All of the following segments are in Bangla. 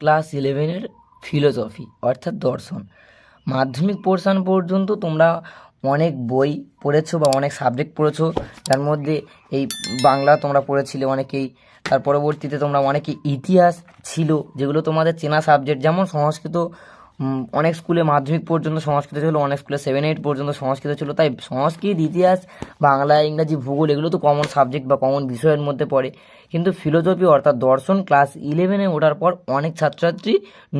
ক্লাস ইলেভেনের ফিলোসফি, অর্থাৎ দর্শন। মাধ্যমিক পোর্শন পর্যন্ত তোমরা অনেক বই পড়েছো বা অনেক সাবজেক্ট পড়েছো, যার মধ্যে এই বাংলা তোমরা পড়েছিলে অনেকেই, তার পরবর্তীতে তোমরা অনেকে ইতিহাস ছিল, যেগুলো তোমাদের চেনা সাবজেক্ট যেমন সংস্কৃত অনেক স্কুলে মাধ্যমিক পর্যন্ত সংস্কৃত ছিল, অনেক স্কুলে সেভেন এইট পর্যন্ত সংস্কৃত ছিল। তাই সংস্কৃত, ইতিহাস, বাংলা, ইংরাজি, ভূগোল, এগুলো তো কমন সাবজেক্ট বা কমন বিষয়ের মধ্যে পড়ে। কিন্তু ফিলোসফি অর্থাৎ দর্শন ক্লাস ইলেভেনে ওঠার পর অনেক ছাত্রছাত্রী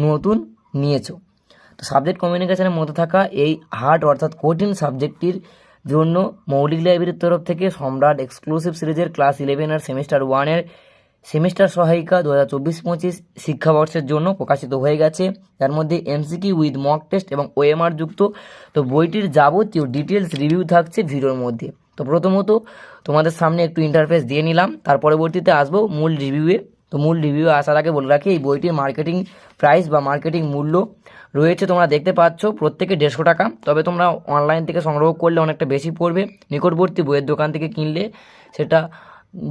নতুন নিয়েছ। তো সাবজেক্ট কমিউনিকেশনের মধ্যে থাকা এই হার্ড অর্থাৎ কঠিন সাবজেক্টটির জন্য মৌলিক লাইব্রেরির তরফ থেকে সম্রাট এক্সক্লুসিভ সিরিজের ক্লাস ইলেভেন আর সেমিস্টার ওয়ানের সেমিস্টার সহায়িকা দু হাজার চব্বিশ পঁচিশ শিক্ষাবর্ষের জন্য প্রকাশিত হয়ে গেছে। যার মধ্যে এমসিকি উইথ মক টেস্ট এবং ওএমআর যুক্ত। তো বইটির যাবতীয় ডিটেলস রিভিউ থাকছে ভিডিওর মধ্যে। তো প্রথমত তোমাদের সামনে একটু ইন্টারফেস দিয়ে নিলাম। তার পরবর্তীতে আসব মূল রিভিউয়ে তো মূল রিভিউ আসার আগে বলে রাখি, এই বইটির মার্কেটিং প্রাইস বা মার্কেটিং মূল্য রয়েছে তোমরা দেখতে পাচ্ছ প্রত্যেকে দেড়শো টাকা। তবে তোমরা অনলাইন থেকে সংগ্রহ করলে অনেকটা বেশি পড়বে। নিকটবর্তী বইয়ের দোকান থেকে কিনলে সেটা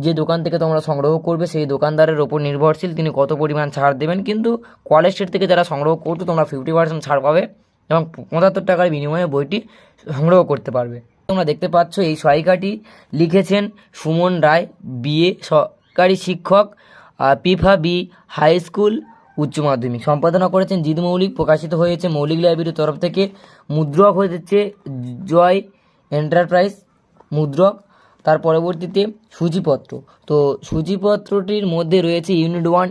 যে দোকান থেকে তোমরা সংগ্রহ করবে, সেই দোকানদারের ওপর নির্ভরশীল। তিনি কত পরিমাণ ছাড় দেবেন, কিন্তু কলেজ স্ট্রিট থেকে যারা সংগ্রহ করতো তোমরা ফিফটি পার্সেন্ট ছাড় পাবে এবং পঁচাত্তর টাকার বিনিময়ে বইটি সংগ্রহ করতে পারবে। তোমরা দেখতে পাচ্ছ, এই সহায়িকাটি লিখেছেন সুমন রায় বিএ সরকারি শিক্ষক পিফা বি হাই স্কুল উচ্চ মাধ্যমিক। সম্পাদনা করেছেন জিদ মৌলিক, প্রকাশিত হয়েছে মৌলিক লাইব্রেরির তরফ থেকে। মুদ্রক হয়েছে জয় এন্টারপ্রাইজ মুদ্রক। তার পরবর্তীতে সূচিপত্র। তো সূচিপত্রটির মধ্যে রয়েছে ইউনিট ওয়ান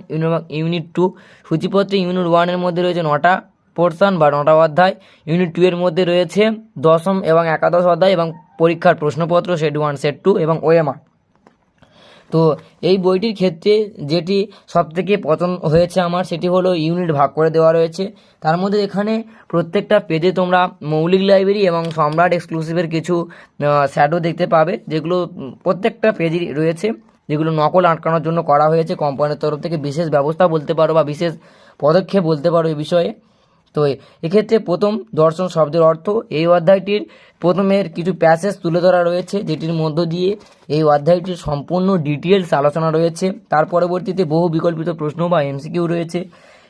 ইউনিট টু সূচিপত্রে ইউনিট ওয়ানের মধ্যে রয়েছে নটা পোর্শন বা নটা অধ্যায়। ইউনিট টু এর মধ্যে রয়েছে দশম এবং একাদশ অধ্যায় এবং পরীক্ষার প্রশ্নপত্র সেট ওয়ান সেট টু এবং ওএমআর তো এই বইটির ক্ষেত্রে যেটি সবথেকে পছন্দ হয়েছে আমার, সেটি হলো ইউনিট ভাগ করে দেওয়া রয়েছে। তার মধ্যে এখানে প্রত্যেকটা পেজে তোমরা মৌলিক লাইব্রেরি এবং সম্রাট এক্সক্লুসিভের কিছু শ্যাডো দেখতে পাবে, যেগুলো প্রত্যেকটা পেজই রয়েছে, যেগুলো নকল আটকানোর জন্য করা হয়েছে। কোম্পানির তরফ থেকে বিশেষ ব্যবস্থা বলতে পারো বা বিশেষ পদক্ষেপ বলতে পারো এই বিষয়ে। তো এক্ষেত্রে প্রথম দর্শন শব্দের অর্থ এই অধ্যায়টির প্রথমের কিছু প্যাসেজ তুলে ধরা রয়েছে, যেটির মধ্য দিয়ে এই অধ্যায়টির সম্পূর্ণ ডিটেলস আলোচনা রয়েছে। তার পরবর্তীতে বহু বিকল্পিত প্রশ্ন বা এমসিকিউ রয়েছে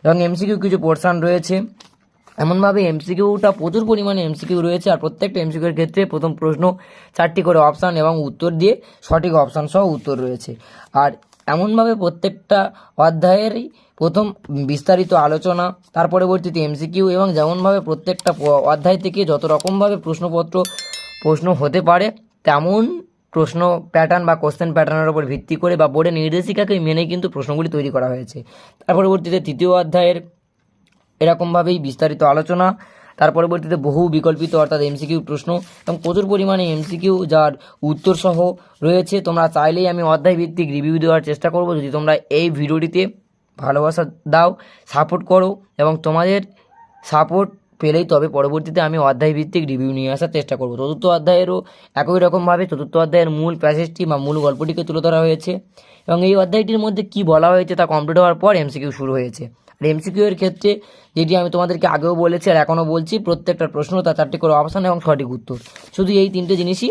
এবং এমসিকিউ কিছু পোর্শন রয়েছে। এমনভাবে এমসিকিউটা প্রচুর পরিমাণে এমসিকিউ রয়েছে আর প্রত্যেকটা এমসিকিউর ক্ষেত্রে প্রথম প্রশ্ন চারটি করে অপশান এবং উত্তর দিয়ে সঠিক অপশান সহ উত্তর রয়েছে। আর এমনভাবে প্রত্যেকটা অধ্যায়েরই প্রথম বিস্তারিত আলোচনা, তার পরবর্তীতে এমসিকিউ এবং যেমনভাবে প্রত্যেকটা অধ্যায় থেকে যত রকমভাবে প্রশ্নপত্র, প্রশ্ন হতে পারে, তেমন প্রশ্ন প্যাটার্ন বা কোশ্চেন প্যাটার্নের উপর ভিত্তি করে বা বোর্ডের নির্দেশিকাকে মেনে কিন্তু প্রশ্নগুলি তৈরি করা হয়েছে। তার পরবর্তীতে তৃতীয় অধ্যায়ের এরকমভাবেই বিস্তারিত আলোচনা, তার পরবর্তীতে বহু বিকল্পিত অর্থাৎ এমসিকিউ প্রশ্ন এবং প্রচুর পরিমাণে এমসিকিউ যার উত্তরসহ রয়েছে, তোমরা চাইলেই আমি অধ্যায় ভিত্তিক রিভিউ দেওয়ার চেষ্টা করব। যদি তোমরা এই ভিডিওটিতে ভালোবাসা দাও সাপোর্ট করো এবং তোমাদের সাপোর্ট পেলেই তবে পরবর্তীতে আমি অধ্যায় ভিত্তিক রিভিউ নিয়ে আসার চেষ্টা করব। চতুর্থ অধ্যায়েরও একই রকমভাবে চতুর্থ অধ্যায়ের মূল প্যাসেজটি বা মূল গল্পটিকে তুলে ধরা হয়েছে এবং এই অধ্যায়টির মধ্যে কি বলা হয়েছে তা কমপ্লিট হওয়ার পর এমসিকিউ শুরু হয়েছে। আর এমসিকিউ এর ক্ষেত্রে যেটি আমি তোমাদেরকে আগেও বলেছি আর এখনও বলছি, প্রত্যেকটা প্রশ্ন তার চারটি করে অপশান এবং সঠিক উত্তর। শুধু এই তিনটে জিনিসই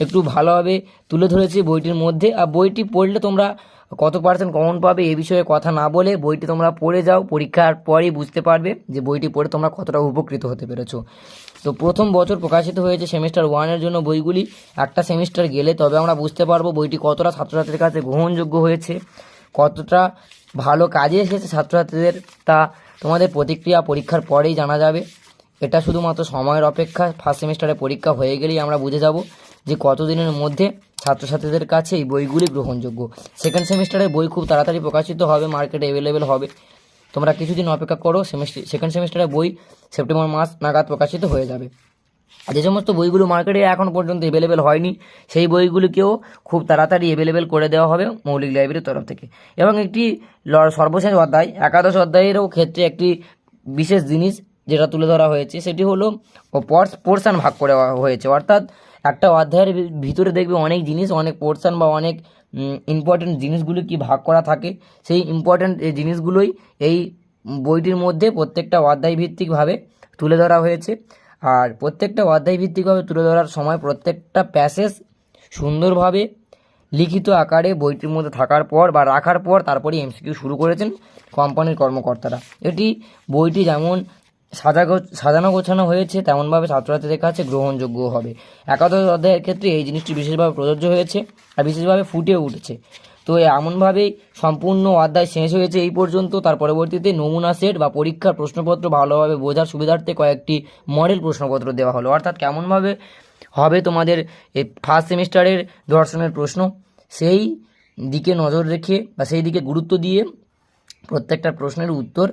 একটু ভালোভাবে তুলে ধরেছে বইটির মধ্যে। আর বইটি পড়লে তোমরা কত পার্সেন্ট কমন পাবে এ বিষয়ে কথা না বলে বইটি তোমরা পড়ে যাও, পরীক্ষার পরেই বুঝতে পারবে যে বইটি পড়ে তোমরা কতটা উপকৃত হতে পেরেছ। তো প্রথম বছর প্রকাশিত হয়েছে সেমিস্টার ওয়ানের জন্য বইগুলি। একটা সেমিস্টার গেলে তবে আমরা বুঝতে পারব বইটি কতটা ছাত্রছাত্রীদের কাছে গ্রহণযোগ্য হয়েছে, কতটা ভালো কাজে এসেছে ছাত্রছাত্রীদের। তা তোমাদের প্রতিক্রিয়া পরীক্ষার পরেই জানা যাবে। এটা শুধুমাত্র সময়ের অপেক্ষা ফার্স্ট সেমিস্টারে পরীক্ষা হয়ে গেলেই আমরা বুঝে যাব। যে কতদিনের মধ্যে ছাত্রছাত্রীদের কাছে এই বইগুলি গ্রহণযোগ্য। সেকেন্ড সেমিস্টারে বই খুব তাড়াতাড়ি প্রকাশিত হবে মার্কেটে অ্যাভেলেবেল হবে। তোমরা কিছুদিন অপেক্ষা করো সেমিস্টার সেকেন্ড সেমিস্টারে বই সেপ্টেম্বর মাস নাগাদ প্রকাশিত হয়ে যাবে। যে সমস্ত বইগুলো মার্কেটে এখন পর্যন্ত অ্যাভেলেবেল হয়নি, সেই বইগুলিকেও খুব তাড়াতাড়ি অ্যাভেলেবেল করে দেওয়া হবে মৌলিক লাইব্রেরির তরফ থেকে। এবং একটি সর্বশেষ অধ্যায়, একাদশ অধ্যায়েরও ক্ষেত্রে একটি বিশেষ জিনিস যেটা তুলে ধরা হয়েছে, সেটি হলো পর্স পোর্শন ভাগ করে হয়েছে। অর্থাৎ একটা অধ্যায়ের ভিতরে দেখবে অনেক জিনিস, অনেক পোর্শন বা অনেক ইম্পর্টেন্ট জিনিসগুলো কি ভাগ করা থাকে। সেই ইম্পর্টেন্ট জিনিসগুলোই এই বইটির মধ্যে প্রত্যেকটা অধ্যায় ভিত্তিকভাবে তুলে ধরা হয়েছে। আর প্রত্যেকটা অধ্যায় ভিত্তিকভাবে তুলে ধরার সময় প্রত্যেকটা প্যাসেজ সুন্দরভাবে লিখিত আকারে বইটির মধ্যে থাকার পর বা রাখার পর তারপরে এমসিকিউ শুরু করেছেন কোম্পানির কর্মকর্তারা। এটি বইটি যেমন সাজা সাজানো গোছানো হয়েছে, তেমনভাবে ছাত্রছাত্রীদের কাছে গ্রহণযোগ্য হবে। একাদশ অধ্যায়ের ক্ষেত্রে এই জিনিসটি বিশেষভাবে প্রযোজ্য হয়েছে আর বিশেষভাবে ফুটে উঠেছে। তো এমনভাবেই সম্পূর্ণ অধ্যায় শেষ হয়েছে এই পর্যন্ত। তার পরবর্তীতে নমুনা সেট বা পরীক্ষার প্রশ্নপত্র ভালোভাবে বোঝার সুবিধার্থে কয়েকটি মডেল প্রশ্নপত্র দেওয়া হলো। অর্থাৎ কেমনভাবে হবে তোমাদের এই ফার্স্ট সেমিস্টারের দর্শনের প্রশ্ন? সেই দিকে নজর রেখে বা সেই দিকে গুরুত্ব দিয়ে প্রত্যেকটা প্রশ্নের উত্তর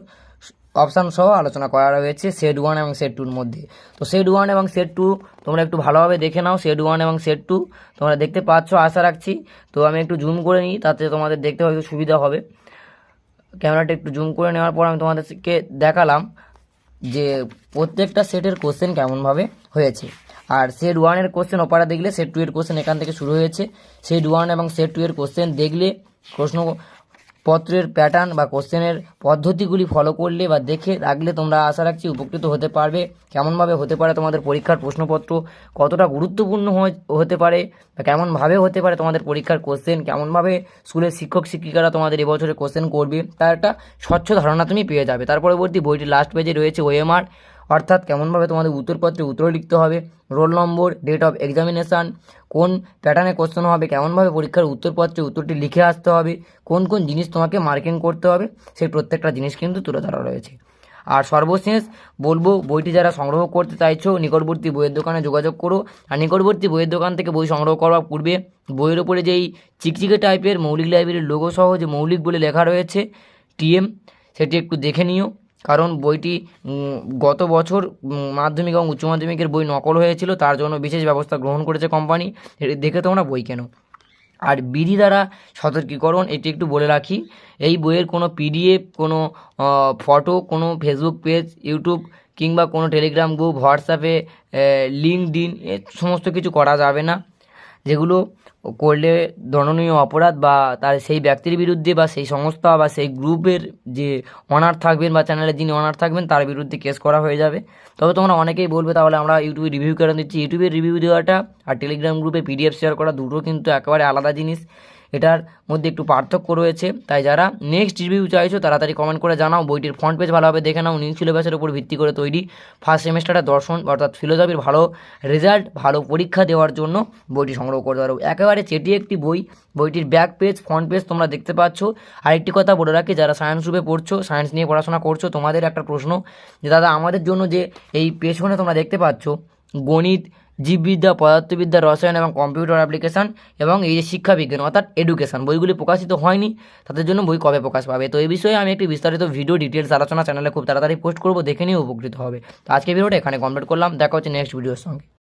অপশান সহ আলোচনা করা রয়েছে সেট ওয়ান এবং সেট টুর মধ্যে। তো সেট ওয়ান এবং সেট টু তোমরা একটু ভালোভাবে দেখে নাও সেট ওয়ান এবং সেট টু তোমরা দেখতে পাচ্ছ, আশা রাখছি। তো আমি একটু জুম করে নিই, তাতে তোমাদের দেখতে হয়তো সুবিধা হবে। ক্যামেরাটা একটু জুম করে নেওয়ার পর আমি তোমাদেরকে দেখালাম যে প্রত্যেকটা সেটের কোশ্চেন কেমনভাবে হয়েছে। আর সেট ওয়ানের কোশ্চেন ওপারা দেখলে সেট টু এর কোশ্চেন এখান থেকে শুরু হয়েছে। সেট ওয়ান এবং সেট টু এর কোশ্চেন দেখলে প্রশ্ন পত্রের প্যাটার্ন বা কোশ্চেনের পদ্ধতিগুলি ফলো করলে বা দেখে রাখলে তোমরা আশা রাখছি উপকৃত হতে পারবে। কেমনভাবে হতে পারে তোমাদের পরীক্ষার প্রশ্নপত্র? কতটা গুরুত্বপূর্ণ হতে পারে? বা কেমনভাবে হতে পারে তোমাদের পরীক্ষার কোশ্চেন কেমনভাবে স্কুলের শিক্ষক, শিক্ষিকারা তোমাদের এবছরে কোশ্চেন করবে? তার একটা স্বচ্ছ ধারণা তুমি পেয়ে যাবে। তার পরবর্তী বইটির লাস্ট পেজে রয়েছে ওএমআর অর্থাৎ কেমনভাবে তোমাদের উত্তরপত্রে উত্তর লিখতে হবে, roll number date of examination কোন প্যাটার্নে কোশ্চেন হবে, কেমনভাবে পরীক্ষার উত্তরপত্রে উত্তরটি লিখে আসতে হবে, কোন কোন জিনিস তোমাকে মার্কিং করতে হবে, সেই প্রত্যেকটা জিনিস কিন্তু তুলে ধরা রয়েছে। আর সর্বশেষ বলব, বইটি যারা সংগ্রহ করতে চাইছো, নিকটবর্তী বইয়ের দোকানে যোগাযোগ করো। আর নিকটবর্তী বইয়ের দোকান থেকে বই সংগ্রহ করার পূর্বে বইয়ের ওপরে যেই চিকচিকে টাইপের মৌলিক লাইব্রেরির লোগো সহ যে মৌলিক বলে লেখা রয়েছে টিএম সেটি একটু দেখে নিও। কারণ বইটি গত বছর মাধ্যমিক এবং উচ্চ মাধ্যমিকের বই নকল হয়েছিল, তার জন্য বিশেষ ব্যবস্থা গ্রহণ করেছে কোম্পানি। দেখে তোমরা বই কেন। আর বিধি দ্বারা সতর্কীকরণ, এটি একটু বলে রাখি, এই বইয়ের কোনো পিডিএফ, কোনো ফটো, কোনো ফেসবুক পেজ, ইউটিউব কিংবা কোনো টেলিগ্রাম গ্রুপ, হোয়াটসঅ্যাপে লিঙ্কড ইন সমস্ত কিছু করা যাবে না। যেগুলো করলে দণ্ডনীয় অপরাধ বা তার সেই ব্যক্তির বিরুদ্ধে বা সেই সংস্থা বা সেই গ্রুপের যে অনার থাকবেন বা চ্যানেলে যিনি অনার থাকবেন, তার বিরুদ্ধে কেস করা হয়ে যাবে। তবে তোমরা অনেকেই বলবে তাহলে আমরা ইউটিউবে রিভিউ কেন দিচ্ছি? ইউটিউবের রিভিউ দেওয়াটা আর টেলিগ্রাম গ্রুপে পিডিএফ শেয়ার করা দুটো কিন্তু একেবারে আলাদা জিনিস। এটার মধ্যে একটু পার্থক্য রয়েছে। তাই যারা নেক্সট রিভিউ চাইছো, তাড়াতাড়ি কমেন্ট করে জানাও। বইটির ফ্রন্ট পেজ ভালোভাবে দেখে নাও। নিউ সিলেবাসের উপর ভিত্তি করে তৈরি ফার্স্ট সেমিস্টারে দর্শন, অর্থাৎ ফিলোসফির ভালো রেজাল্ট ভালো পরীক্ষা দেওয়ার জন্য বইটি সংগ্রহ করতে পারো। একেবারে চেটি একটি বই। বইটির ব্যাক পেজ ফ্রন্ট পেজ তোমরা দেখতে পাচ্ছ। আরেকটি কথা বলে রাখি, যারা সায়েন্স গ্রুপে পড়ছো সায়েন্স নিয়ে পড়াশোনা করছ, তোমাদের একটা প্রশ্ন যে, দাদা, আমাদের জন্য যে এই পেছনে তোমরা দেখতে পাচ্ছ গণিত, জীববিদ্যা, পদার্থবিদ্যা, রসায়ন এবং কম্পিউটার অ্যাপ্লিকেশন এবং এই যে শিক্ষাবিজ্ঞান অর্থাৎ এডুকেশন বইগুলি প্রকাশিত হয়নি। তাদের জন্য বই কবে প্রকাশ পাবে? তো এই বিষয়ে আমি একটি বিস্তারিত ভিডিও ডিটেলস আলোচনা চ্যানেলে খুব তাড়াতাড়ি পোস্ট করব, দেখে নিয়ে উপকৃত হবে। তো আজকে ভিডিওটা এখানে কমপ্লিট করলাম। দেখা হচ্ছে নেক্সট ভিডিওর সঙ্গে।